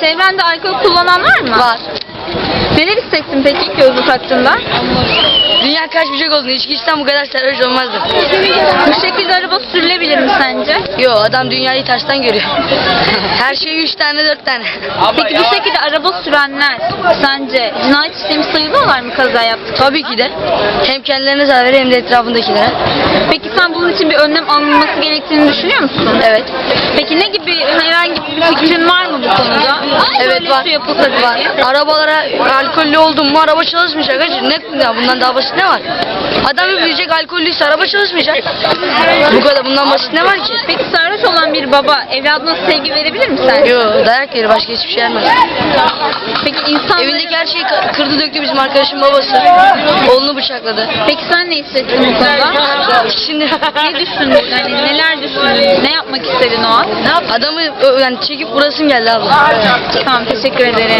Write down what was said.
Çevrende alkol kullanan var mı? Var. Neler hissettin peki gözlük taktığında? Dünya kaçmayacak olsun. İçki içsem bu kadar sarhoş olmazdım. Bu şekilde araba sürülebilir mi sence? Yo adam dünyayı tersten görüyor. Her şey üç tane dört tane. Peki bu şekilde araba sürenler sence cinayet işlemi sayılıyorlar mı kaza yaptık? Tabii ki de. Hem kendilerine zarar hem de etrafındakilere. Peki sen bunun için bir önlem alınması gerektiğini düşünüyor musun? Evet. Peki ne gibi herhangi bir fikrin var mı bu konuda? Evet Böyle var. yapılsa var. Arabalara alkollü oldum mu araba çalışmayacak. Hacı. Ne ya bundan daha basit ne var? Adam bilecek alkollüyse araba çalışmayacak. Bu kadar bundan basit ne var ki? Peki sarhoş olan bir baba evladına sevgi verebilir mi sence? Yo dayak yeri başka hiçbir şey vermez. Peki insanların... Evindeki her şeyi kı- kırdı döktü bizim arkadaşın babası. Oğlunu bıçakladı. Peki sen ne hissettin bu konuda? Şimdi ne düşündün? Yani neler düşündün? Ne yapmak istedin o an? adamı ö- yani çekip vurasım geldi abla. Tamam teşekkür ederim.